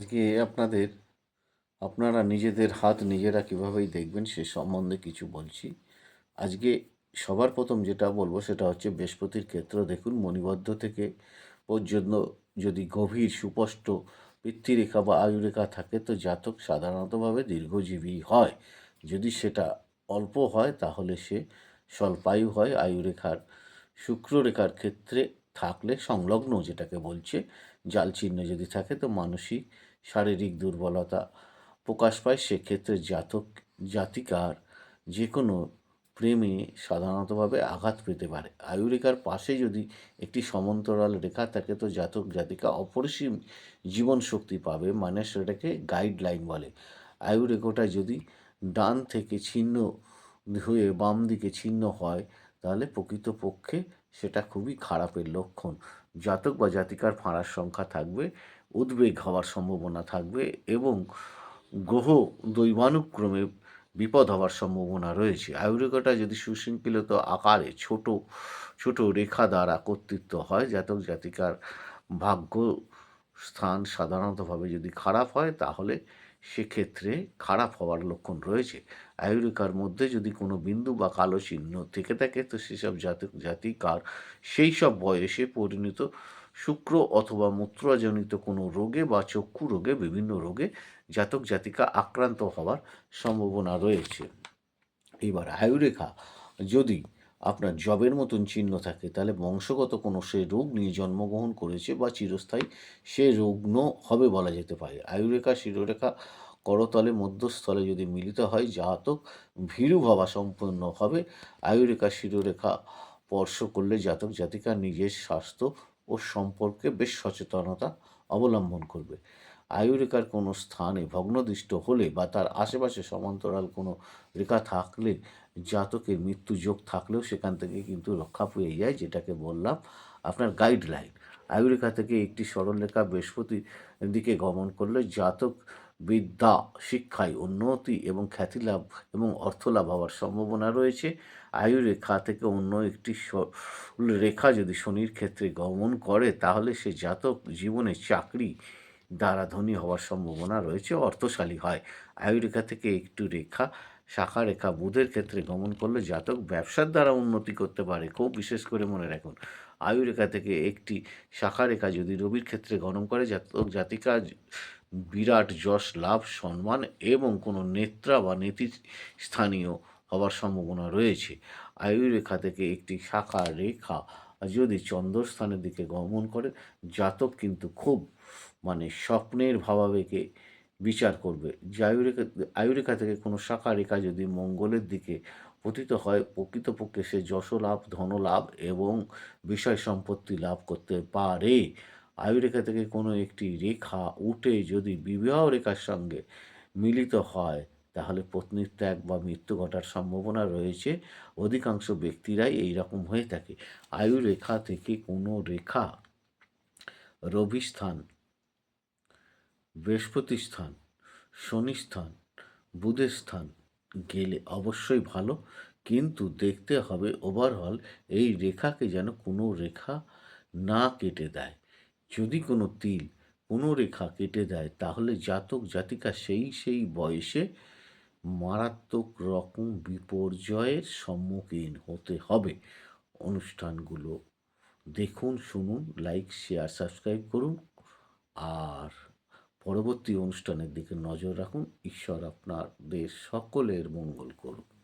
আজকে আপনাদের, আপনারা নিজেদের হাত নিজেরা কীভাবেই দেখবেন সে সম্বন্ধে কিছু বলছি। আজকে সবার প্রথম যেটা বলব সেটা হচ্ছে বৃহস্পতির ক্ষেত্র দেখুন, মণিবদ্ধ থেকে পর্যন্ত যদি গভীর সুস্পষ্ট পিতৃরেখা বা আয়ুরেখা থাকে তো জাতক সাধারণতভাবে দীর্ঘজীবী হয়। যদি সেটা অল্প হয় তাহলে সে স্বল্পায়ু হয়। আয়ুরেখার শুক্ররেখার ক্ষেত্রে থাকলে সংলগ্ন যেটাকে বলছে, জাল চিহ্ন যদি থাকে তো মানসিক শারীরিক দুর্বলতা প্রকাশ পায়, সেক্ষেত্রে জাতক, জাতিকার যে কোনো প্রেমে সাধারণতভাবে আঘাত পেতে পারে। আয়ুরেখার পাশে যদি একটি সমান্তরাল রেখা থাকে, তো জাতক, জাতিকা অপরিসীম জীবন শক্তি পাবে মানে সেটাকে গাইডলাইন বলে। আয়ুরেখাটা যদি ডান থেকে ছিন্ন হয়ে বাম দিকে ছিন্ন হয়, তাহলে প্রকৃতপক্ষে সেটা খুবই খারাপের লক্ষণ। জাতক বা জাতিকার ফাঁড়ার সংখ্যা থাকবে উদ্বেগ হওয়ার সম্ভাবনা থাকবে এবং গ্রহ দৈবানুক্রমে বিপদ হওয়ার সম্ভাবনা রয়েছে। আয়ুরেখাটা যদি সুশৃঙ্খলিত আকারে ছোট ছোট রেখা দ্বারা কর্তৃত্ব হয়, জাতক জাতিকার ভাগ্য স্থান সাধারণতভাবে যদি খারাপ হয়, তাহলে সেক্ষেত্রে খারাপ হওয়ার লক্ষণ রয়েছে। আয়ুরেখার মধ্যে যদি কোনো বিন্দু বা কালো চিহ্ন থেকে থাকে, তো সেসব জাতক জাতিকার সেই সব বয়সে পরিণত শুক্র অথবা মূত্রাজনিত কোনো রোগে বা চক্ষু রোগে, বিভিন্ন রোগে জাতক জাতিকা আক্রান্ত হওয়ার সম্ভাবনা রয়েছে। এবার আয়ুরেখা, যদি আপনার জবের মতন চিহ্ন থাকে, তাহলে বংশগত কোনো সে রোগ নিয়ে জন্মগ্রহণ করেছে বা চিরস্থায়ী সে রুগ্ন হবে বলা যেতে পারে। আয়ুরেখা, শিরোরেখা, করতলে, মধ্যস্থলে যদি মিলিত হয়, জাতক ভীরু ভাবা সম্পন্ন হবে। আয়ুরেখা, শিরোরেখা স্পর্শ করলে জাতক জাতিকা নিজের স্বাস্থ্য ও সম্পর্কে বেশ সচেতনতা অবলম্বন করবে। আয়ুরেখার কোনো স্থানে ভগ্নদৃষ্ট হলে বা তার আশেপাশে সমান্তরাল কোনো রেখা থাকলে, জাতকের মৃত্যু যোগ থাকলেও সেখান থেকে কিন্তু রক্ষা পেয়ে যায়, যেটাকে বললাম আপনার গাইডলাইন আয়ুরেখা থেকে একটি সরলরেখা বৃহস্পতির দিকে গমন করলে জাতক বিদ্যা, শিক্ষায় উন্নতি এবং খ্যাতিলাভ এবং অর্থলাভ হওয়ার সম্ভাবনা রয়েছে। আয়ুরেখা থেকে অন্য একটি রেখা যদি শনির ক্ষেত্রে গমন করে, তাহলে সে জাতক জীবনে চাকরি দ্বারা ধনী হওয়ার সম্ভাবনা রয়েছে, অর্থশালী হয়। আয়ুরেখা থেকে একটু রেখা, শাখা রেখা বুধের ক্ষেত্রে গমন করলে জাতক ব্যবসার দ্বারা উন্নতি করতে পারে, খুব বিশেষ করে মনে রাখুন। আয়ুরেখা থেকে একটি শাখা রেখা যদি রবির ক্ষেত্রে গমন করে, জাতক জাতিকা বিরাট যশ, লাভ, সম্মান এবং কোনো নেত্রা বা নেতি স্থানীয় হওয়ার সম্ভাবনা রয়েছে। আয়ুরেখা থেকে একটি শাখা রেখা যদি চন্দ্রস্থানের দিকে গমন করে, জাতক কিন্তু খুব মানে স্বপ্নের ভাবাবেগে বিচার করবে। যে আয়ুরেখা আয়ুরেখা থেকে কোনো শাখা রেখা যদি মঙ্গলের দিকে পতিত হয়, প্রকৃতপক্ষে সে যশ লাভ ধনলাভ এবং বিষয় সম্পত্তি লাভ করতে পারে। আয়ুরেখা থেকে কোনো একটি রেখা উঠে যদি বিবাহ রেখার সঙ্গে মিলিত হয়, তাহলে পত্নীর ত্যাগ বা মৃত্যু ঘটার সম্ভাবনা রয়েছে। অধিকাংশ ব্যক্তিরাই এই রকম হয়ে থাকে। আয়ু রেখা থেকে কোনো রেখা রবি স্থান বৃহস্পতি স্থান শনি স্থান বুধের স্থান গেলে অবশ্যই ভালো। কিন্তু দেখতে হবে ওভারঅল এই রেখাকে যেন কোনো রেখা না কেটে দেয়। যদি কোনো তিল কোনো রেখা কেটে দেয়, তাহলে জাতক জাতিকা সেই সেই বয়সে মারাত্মক রকম বিপর্যয়ের সম্মুখীন হতে হবে। অনুষ্ঠানগুলো দেখুন, শুনুন, লাইক, শেয়ার, সাবস্ক্রাইব করুন আর পরবর্তী অনুষ্ঠানের দিকে নজর রাখুন। ঈশ্বর আপনাদের সকলের মঙ্গল করুন